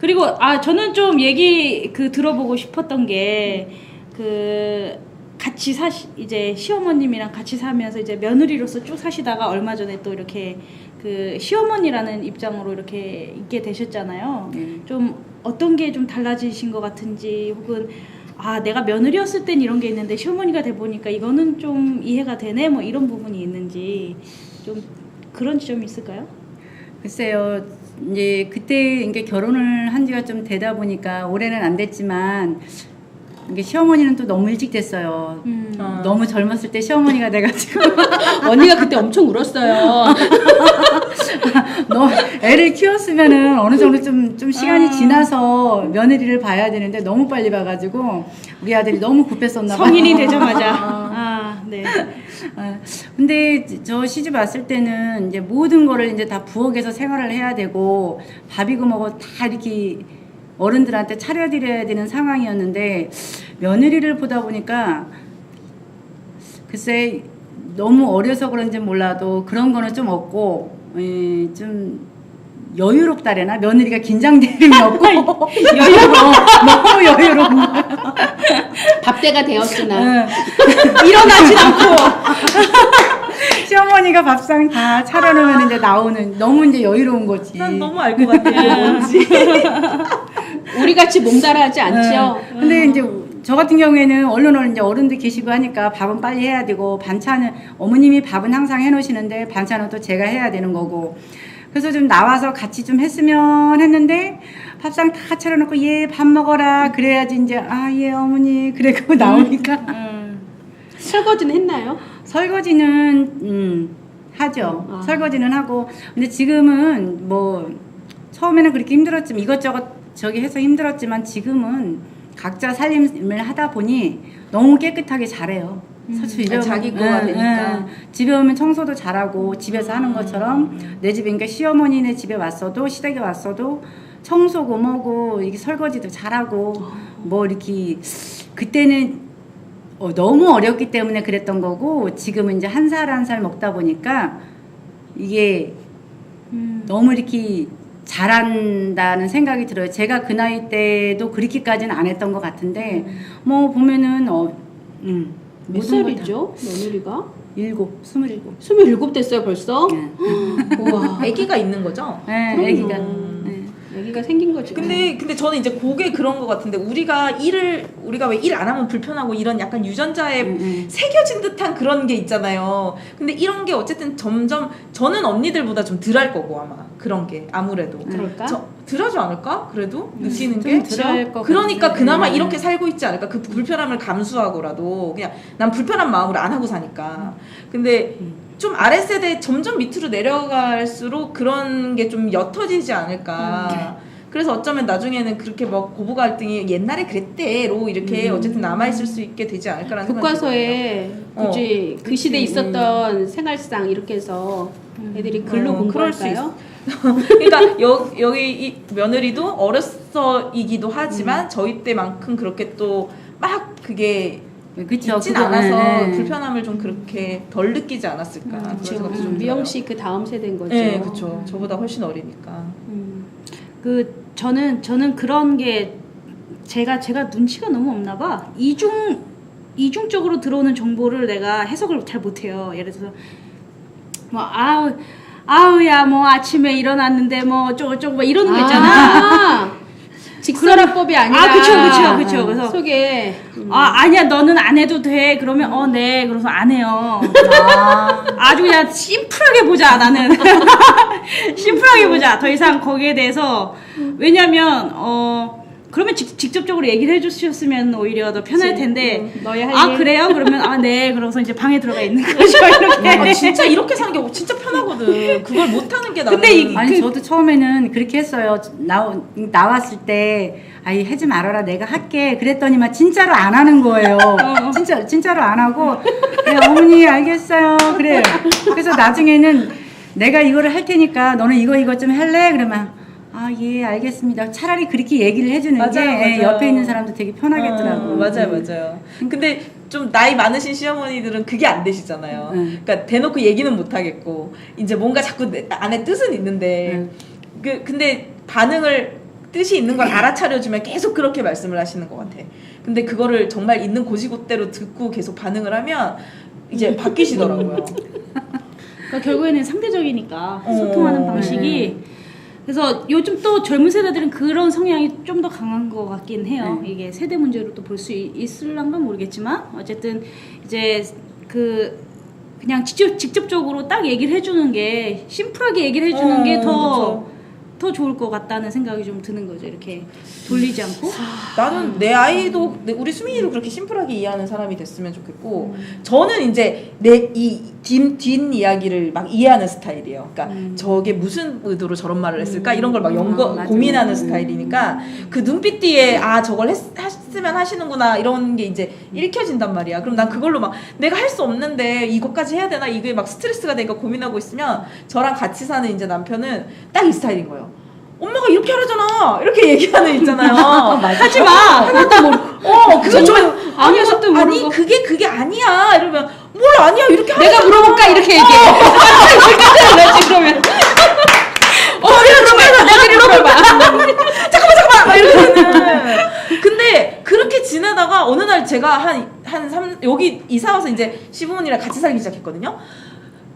그리고 아 저는 좀 얘기 그 들어보고 싶었던 게 그 같이 사시 이제 시어머님이랑 같이 살면서 이제 며느리로서 쭉 사시다가 얼마 전에 또 이렇게 그 시어머니라는 입장으로 이렇게 있게 되셨잖아요. 네. 좀 어떤 게 좀 달라지신 것 같은지 혹은 아 내가 며느리였을 땐 이런 게 있는데 시어머니가 돼 보니까 이거는 좀 이해가 되네 뭐 이런 부분이 있는지 좀 그런 지점이 있을까요? 글쎄요, 이제 그때 이게 결혼을 한 지가 좀 되다 보니까 올해는 안 됐지만 이게 시어머니는 또 너무 일찍 됐어요. 음. 어. 너무 젊었을 때 시어머니가 돼가지고 언니가 그때 엄청 울었어요. 너 애를 키웠으면은 어느 정도 좀, 좀 시간이 아. 지나서 며느리를 봐야 되는데 너무 빨리 봐가지고 우리 아들이 너무 급했었나 봐요. 성인이 되자마자 아 네. 아, 근데 저 시집 왔을 때는 이제 모든 거를 이제 다 부엌에서 생활을 해야 되고 밥이고 뭐고 다 이렇게 어른들한테 차려드려야 되는 상황이었는데 며느리를 보다 보니까 글쎄 너무 어려서 그런지 몰라도 그런 거는 좀 없고 예, 좀 여유롭다래나 며느리가 긴장될 일이 없고 여유로워 너무 여유로운 거야. 밥때가 되었으나 응. 일어나진 않고 시어머니가 밥상 다 차려놓으면 이제 나오는 너무 이제 여유로운 거지. 난 너무 알 것 같아. 뭔지. 우리 같이 몸달아하지 않죠. 네. 근데 이제 저 같은 경우에는 얼른 얼른 이제 어른들 계시고 하니까 밥은 빨리 해야 되고 반찬은 어머님이 밥은 항상 해놓으시는데 반찬은 또 제가 해야 되는 거고. 그래서 좀 나와서 같이 좀 했으면 했는데 밥상 다 차려놓고 얘 밥 먹어라 그래야지 이제 아 예 어머니 그래고 나오니까 음. 설거지는 했나요? 설거지는 음, 하죠. 아. 설거지는 하고 근데 지금은 뭐 처음에는 그렇게 힘들었지만 이것저것 저기 해서 힘들었지만 지금은 각자 살림을 하다 보니 너무 깨끗하게 잘해요. 사실 집에 아, 자기 오면- 거가 응, 되니까. 응. 집에 오면 청소도 잘하고 집에서 하는 것처럼 내 집에 그러니까 시어머니네 집에 왔어도 시댁에 왔어도 청소고 뭐고 이게 설거지도 잘하고 뭐 이렇게 그때는 어, 너무 어렸기 때문에 그랬던 거고 지금은 이제 한살 한 살 먹다 보니까 이게 음. 너무 이렇게 잘한다는 생각이 들어요. 제가 그 나이 때도 그렇게까지는 안 했던 것 같은데 뭐 보면은 어, 음, 몇 살이죠? 며느리가? 일곱, 스물일곱. 27 됐어요 벌써? 네, 우와. 아기가 있는 거죠? 네, 그럼요. 애기가. 음. 네. 애기가 생긴 거지. 근데 근데 저는 이제 그게 그런 것 같은데 우리가 일을 우리가 왜 일 안 하면 불편하고 이런 약간 유전자에 음, 음. 새겨진 듯한 그런 게 있잖아요. 근데 이런 게 어쨌든 점점 저는 언니들보다 좀 덜할 거고 아마 그런 게 아무래도 그럴까? 저 덜하지 않을까? 그래도 느끼는 좀게 덜할 것 그러니까. 그나마 음. 이렇게 살고 있지 않을까? 그 불편함을 감수하고라도 그냥 난 불편한 마음으로 안 하고 사니까. 근데 좀 아래 세대 점점 밑으로 내려갈수록 그런 게 좀 옅어지지 않을까. 그래서 어쩌면 나중에는 그렇게 막 고부 갈등이 옛날에 그랬대로 이렇게 음. 어쨌든 남아 있을 수 있게 되지 않을까라는. 교과서에 어. 굳이 그 그치. 시대 에 있었던 생활상 이렇게 해서 애들이 글로 어, 그럴 수 공부할까요? 그러니까 여, 여기 이 며느리도 어렸어이기도 하지만 저희 때만큼 그렇게 또 막 그게 그쵸. 있진 그거- 않아서 네, 네. 불편함을 좀 그렇게 덜 느끼지 않았을까 생각도 좀 미영. 씨 그 다음 세대인 거죠. 네, 그렇죠. 저보다 훨씬 어리니까. 음. 그 저는 저는 그런 게 제가 제가 눈치가 너무 없나 봐. 이중 이중적으로 들어오는 정보를 내가 해석을 잘 못해요. 예를 들어서 뭐 아우 아우야 뭐 아침에 일어났는데 뭐 어쩌고 저쩌고 뭐 이런 거 있잖아. 아, 직설화법이 아니라 아, 그쵸, 그쵸, 그쵸. 그래서- 속에 아 아니야 너는 안 해도 돼. 그러면 어 네. 그래서 안 해요. 아, 아주 그냥 심플하게 보자 나는 심플하게 보자 더 이상 거기에 대해서 왜냐면 어 그러면 직, 직접적으로 얘기를 해주셨으면 오히려 더 편할. 텐데 음, 너의 할아 일. 그래요 그러면 아 네 그러면서 이제 방에 들어가 있는 거죠 이렇게 아, 진짜 이렇게 사는 게 진짜 편하거든. 그걸 못하는 게 나는. 근데 이- 아니 그- 저도 처음에는 그렇게 했어요. 나 나왔을 때 아이 하지 말아라 내가 할게 그랬더니만 진짜로 안 하는 거예요. 진짜 진짜로 안 하고 네, 어머니 알겠어요. 그래요. 그래서 나중에는 내가 이거를 할 테니까 너는 이거 이거 좀 할래? 그러면 아 예 알겠습니다. 차라리 그렇게 얘기를 해주는 맞아요, 게 예, 맞아요. 옆에 있는 사람도 되게 편하겠더라고. 어, 맞아요, 맞아요. 근데 좀 나이 많으신 시어머니들은 그게 안 되시잖아요. 음. 그러니까 대놓고 얘기는 못 하겠고 이제 뭔가 자꾸 내 안에 뜻은 있는데 음. 그 근데 반응을 뜻이 있는 걸 알아차려주면 계속 그렇게 말씀을 하시는 것 같아. 근데 그거를 정말 있는 고지고대로 듣고 계속 반응을 하면 이제 바뀌시더라고요. 그러니까 결국에는 상대적이니까 어. 소통하는 방식이 그래서 요즘 또 젊은 세대들은 그런 성향이 좀 더 강한 것 같긴 해요. 네. 이게 세대 문제로 또 볼 수 있을란가 모르겠지만 어쨌든 이제 그 그냥 직접 직접적으로 딱 얘기를 해주는 게 심플하게 얘기를 해주는 어, 게더 그쵸. 더 좋을 것 같다는 생각이 좀 드는 거죠. 이렇게 돌리지 않고. 나는 내 아이도 내- 우리 수민이를 그렇게 심플하게 이해하는 사람이 됐으면 좋겠고 저는 이제 내이 뒷 이야기를 막 이해하는 스타일이에요. 그러니까 저게 무슨 의도로 저런 말을 했을까 이런 걸막 연구 음, 맞아. 고민하는 음. 스타일이니까 그 눈빛 뒤에 아 저걸 했, 했으면 하시는구나 이런 게 이제 읽혀진단 말이야. 그럼 난 그걸로 막 내가 할 수 없는데 이것까지 해야 되나 이게 막 스트레스가 되니까 고민하고 있으면 저랑 같이 사는 이제 남편은 딱 이 스타일인 거예요. 엄마가 이렇게 하라잖아 이렇게 얘기하는 있잖아요. 하지 마. 하나도 모르. 어, 그래서 저 아니, 아무것도 아니 모르고. 그게 그게 아니야 이러면 뭘 아니야 이렇게 내가. 물어볼까 이렇게 얘기해. 그러지 그러면. 어, 내가 그러면 내가 물어볼까 잠깐만 잠깐만 막 이러면은 근데 그렇게 지내다가 어느 날 제가 한한삼 여기 이사 와서 이제 시부모님이랑 같이 살기 시작했거든요.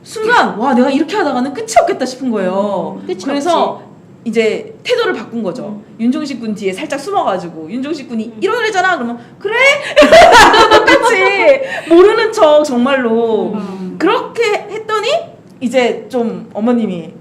순간 와 내가 이렇게 하다가는 끝이 없겠다 싶은 거예요. 끝이 그래서 이제 태도를 바꾼 거죠. 윤종식 군 뒤에 살짝 숨어가지고 윤종식 군이 이러래잖아. 그러면 그래? 똑같이 모르는 척 정말로. 음. 그렇게 했더니 이제 좀 어머님이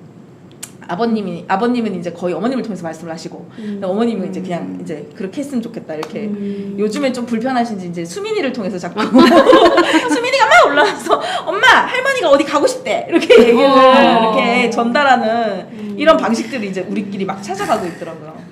아버님이 아버님은 이제 거의 어머님을 통해서 말씀을 하시고 근데 어머님은 이제 그냥 이제 그렇게 했으면 좋겠다. 이렇게 요즘에 좀 불편하신지 이제 수민이를 통해서 자꾸 수민이가 막 올라와서 엄마 할머니가 어디 가고 싶대? 이렇게 얘기를 어. 이렇게 전달하는 이런 방식들이 이제 우리끼리 막 찾아가고 있더라고요.